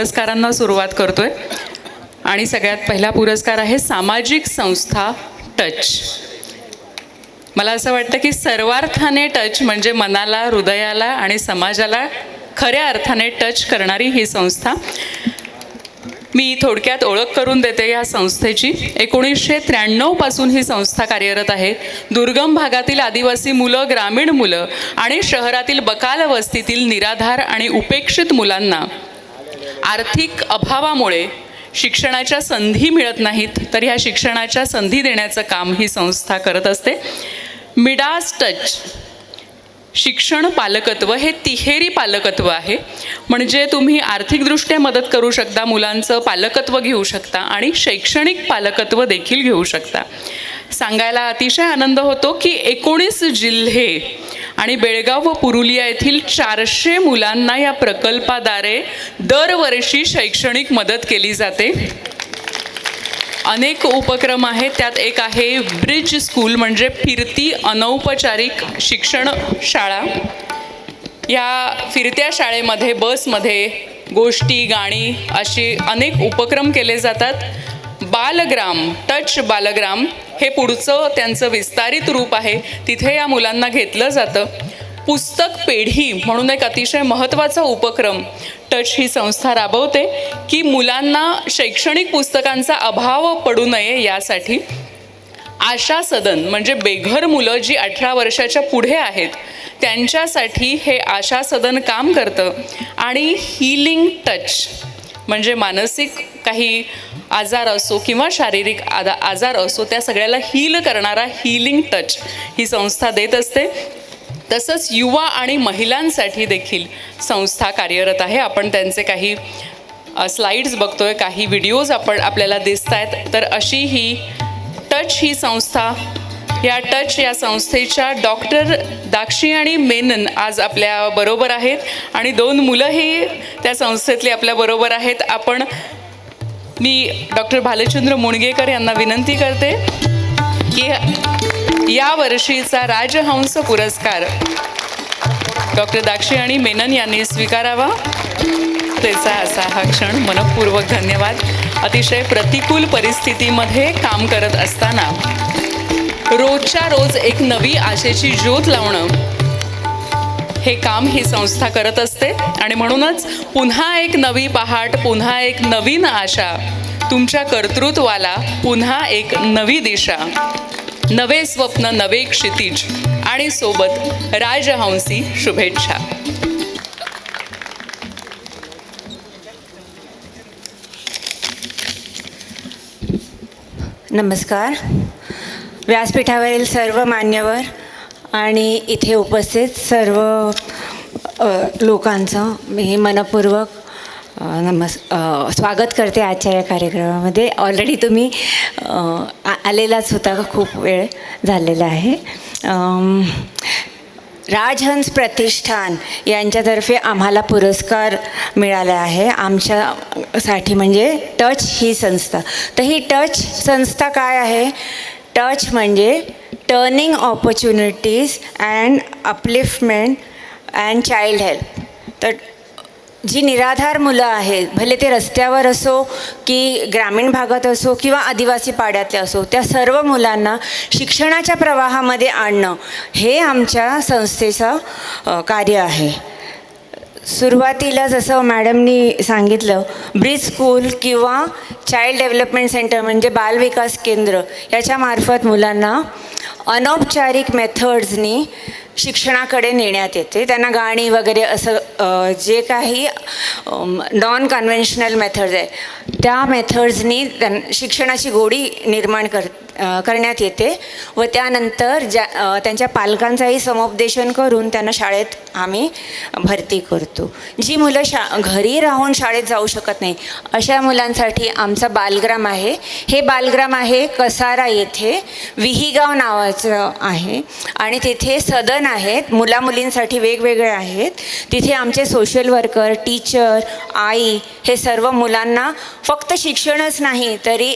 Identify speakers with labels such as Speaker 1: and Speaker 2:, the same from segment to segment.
Speaker 1: पुरस्कारांना सुरुवात करतोय. आणि सगळ्यात पहिला पुरस्कार आहे सामाजिक संस्था टच. मला असं वाटतं की सर्वार्थाने टच म्हणजे मनाला हृदयाला आणि समाजाला खऱ्या अर्थाने टच करणारी ही संस्था. मी थोडक्यात ओळख करून देते या संस्थेची. एकोणीसशे त्र्याण्णवपासून ही संस्था कार्यरत आहे. दुर्गम भागातील आदिवासी मुलं ग्रामीण मुलं आणि शहरातील बकाल वस्तीतील निराधार आणि उपेक्षित मुलांना आर्थिक अभावामुळे शिक्षणाच्या संधी मिळत नाहीत तर ह्या शिक्षणाच्या संधी देण्याचं काम ही संस्था करत असते. मिडास टच शिक्षण पालकत्व हे तिहेरी पालकत्व आहे. म्हणजे तुम्ही आर्थिकदृष्ट्या मदत करू शकता मुलांचं पालकत्व घेऊ शकता आणि शैक्षणिक पालकत्व देखील घेऊ शकता. सांगायला अतिशय आनंद होतो की एकोणीस जिल्हे आणि बेळगाव व पुरुलिया येथील चारशे मुलांना या प्रकल्पाद्वारे दरवर्षी शैक्षणिक मदत केली जाते. अनेक उपक्रम आहेत. त्यात एक आहे ब्रिज स्कूल म्हणजे फिरती अनौपचारिक शिक्षण शाळा. या फिरत्या शाळेमध्ये बसमध्ये गोष्टी गाणी अशी अनेक उपक्रम केले जातात. बालग्राम टच बालग्राम हे पुढचं त्यांचं विस्तारित रूप आहे. तिथे या मुलांना घेतलं जातं. पुस्तक पेढी म्हणून एक अतिशय महत्त्वाचा उपक्रम टच ही संस्था राबवते की मुलांना शैक्षणिक पुस्तकांचा अभाव पडू नये यासाठी. आशा सदन म्हणजे बेघर मुलं जी अठरा वर्षाच्या पुढे आहेत त्यांच्यासाठी हे आशा सदन काम करतं. आणि हिलिंग टच म्हणजे मानसिक काही आजार असो किंवा शारीरिक आदा आजार असो त्या सगळ्याला हील करणारा हिलिंग टच ही संस्था देत असते. तसंच युवा आणि महिलांसाठी देखील संस्था कार्यरत आहे. आपण त्यांचे काही स्लाइड्स बघतोय काही व्हिडिओज आपण आपल्याला दिसत आहेत तर अशी ही टच ही संस्था या टच या संस्थेच्या डॉक्टर दाक्षी आणि मेनन आज आपल्या बरोबर आहेत. आणि दोन मुलंही त्या संस्थेतली आपल्या बरोबर आहेत. आपण मी डॉक्टर भालचंद्र मुणगेकर यांना विनंती करते की या वर्षीचा राजहंस पुरस्कार डॉक्टर दाक्षी आणि मेनन यांनी स्वीकारावा. त्याचा असा हा क्षण मनपूर्वक धन्यवाद. अतिशय प्रतिकूल परिस्थितीमध्ये काम करत असताना रोजच्या रोज एक नवी आशेची ज्योत लावणं हे काम ही संस्था करत असते. आणि म्हणूनच पुन्हा एक नवी पहाट पुन्हा एक नवीन आशा तुमच्या कर्तृत्वाला पुन्हा एक नवी दिशा. नवे स्वप्न नवे क्षितिज आणि सोबत राजहंसी शुभेच्छा.
Speaker 2: नमस्कार. व्यासपीठावरील सर्व मान्यवर आणि इथे उपस्थित सर्व लोकांचं मी मनपूर्वक नमस् स्वागत करते आजच्या या कार्यक्रमामध्ये. ऑलरेडी तुम्ही आ- आलेलाच होता खूप वेळ झालेला आहे. राजहंस प्रतिष्ठान यांच्यातर्फे आम्हाला पुरस्कार मिळाला आहे. आमच्यासाठी म्हणजे टच ही संस्था. तर ही टच संस्था काय आहे? टच म्हणजे turning opportunities and upliftment and child help तर जी निराधार मुलं आहेत भले ते रस्त्यावर असो की ग्रामीण भागात असो किंवा आदिवासी पाड्यातले असो त्या सर्व मुलांना शिक्षणाच्या प्रवाहामध्ये आणणं हे आमच्या संस्थेचं कार्य आहे. सुरुवातीला जसं मॅडमनी सांगितलं ब्रिज स्कूल किंवा चाइल्ड डेव्हलपमेंट सेंटर म्हणजे बालविकास केंद्र याच्यामार्फत मुलांना अनौपचारिक मेथड्सनी शिक्षणाकडे नेण्यात येते. त्यांना गाणी वगैरे असं जे काही नॉन कन्व्हेन्शनल मेथड्स आहे त्या मेथड्सनी त्यां शिक्षणाची गोडी निर्माण कर करण्यात येते व त्यानंतर ज्या त्यांच्या पालकांचाही समुपदेशन करून त्यांना शाळेत आम्ही भरती करतो. जी मुलं शा घरी राहून शाळेत जाऊ शकत नाही अशा मुलांसाठी आमचा बालग्राम आहे. हे बालग्राम आहे कसारा येथे विहीगाव नावाचं आहे आणि तिथे सदन आहेत मुला मुलींसाठी वेगवेगळे आहेत. तिथे आमचे सोशल वर्कर टीचर आई हे सर्व मुलांना फक्त शिक्षणच नाही तरी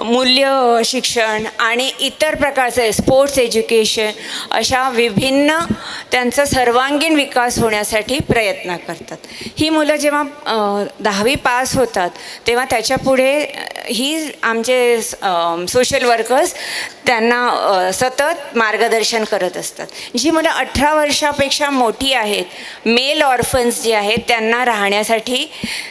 Speaker 2: मूल्य शिक्षण आणि इतर प्रकारचे स्पोर्ट्स एज्युकेशन अशा विभिन्न त्यांचा सर्वांगीण विकास होण्यासाठी प्रयत्न करतात. ही मुलं जेव्हा दहावी पास होतात तेव्हा त्याच्यापुढे ही आमचे सोशल वर्कर्स त्यांना सतत मार्गदर्शन करत असतात. जी मुलं अठरा वर्षापेक्षा मोठी आहेत. मेल ऑर्फन्स जे आहेत त्यांना राहण्यासाठी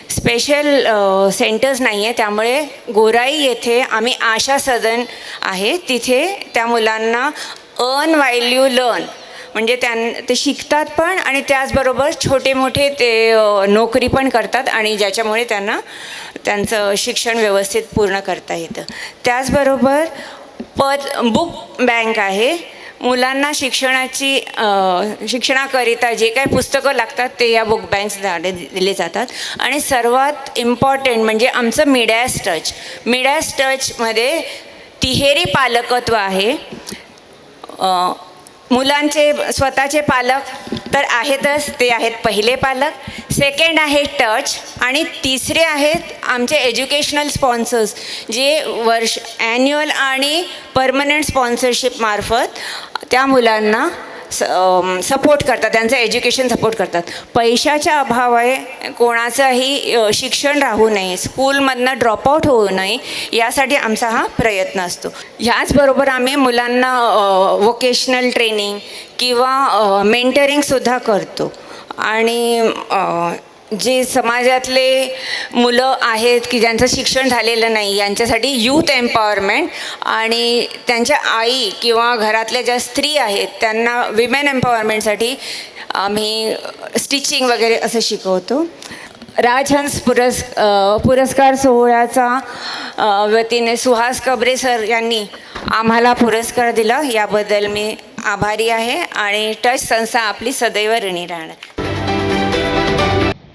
Speaker 2: स्पेशल सेंटर्स नाही आहे त्यामुळे गोराई येथे आम्ही आशा सदन आहे. तिथे त्या मुलांना अर्न वाईल यू लर्न म्हणजे त्यां ते शिकतात पण आणि त्याचबरोबर छोटे मोठे ते नोकरी पण करतात आणि ज्याच्यामुळे त्यांना त्यांचं शिक्षण व्यवस्थित पूर्ण करता येतं. त्याचबरोबर पद बुक बँक आहे. मुलांना शिक्षणाची शिक्षणाकरिता जे काही पुस्तकं लागतात ते या बुक बँक्सद्वारे दिले जातात. आणि सर्वात इम्पॉर्टंट म्हणजे आमचं मिडॅस टच मिडॅस टचमध्ये तिहेरी पालकत्व आहे. मुलांचे स्वतःचे पालक तर आहेतच ते आहेत पहिले पालक. सेकंड आहे टच आणि तिसरे आहेत आमचे एज्युकेशनल स्पॉन्सर्स जे वर्ष ॲन्युअल आणि परमनंट स्पॉन्सरशिपमार्फत त्या मुलांना स सपोर्ट करतात त्यांचं एज्युकेशन सपोर्ट करतात. पैशाच्या अभावाने कोणाचंही शिक्षण राहू नये स्कूलमधनं ड्रॉपआउट होऊ नये यासाठी आमचा हा प्रयत्न असतो. ह्याचबरोबर आम्ही मुलांना वोकेशनल ट्रेनिंग किंवा मेंटरिंगसुद्धा करतो. आणि जे समाजातले मुलं आहेत की ज्यांचं शिक्षण झालेलं नाही यांच्यासाठी यूथ एम्पॉवरमेंट आणि त्यांच्या आई किंवा घरातल्या ज्या स्त्री आहेत त्यांना विमेन एम्पॉवरमेंटसाठी आम्ही स्टिचिंग वगैरे असं शिकवतो. राजहंस पुरस् पुरस्कार सोहळ्याचा वतीने सुहास कबरे सर यांनी आम्हाला पुरस्कार दिला. याबद्दल मी आभारी आहे आणि टच संस्था आपली सदैव ऋणी राहणार.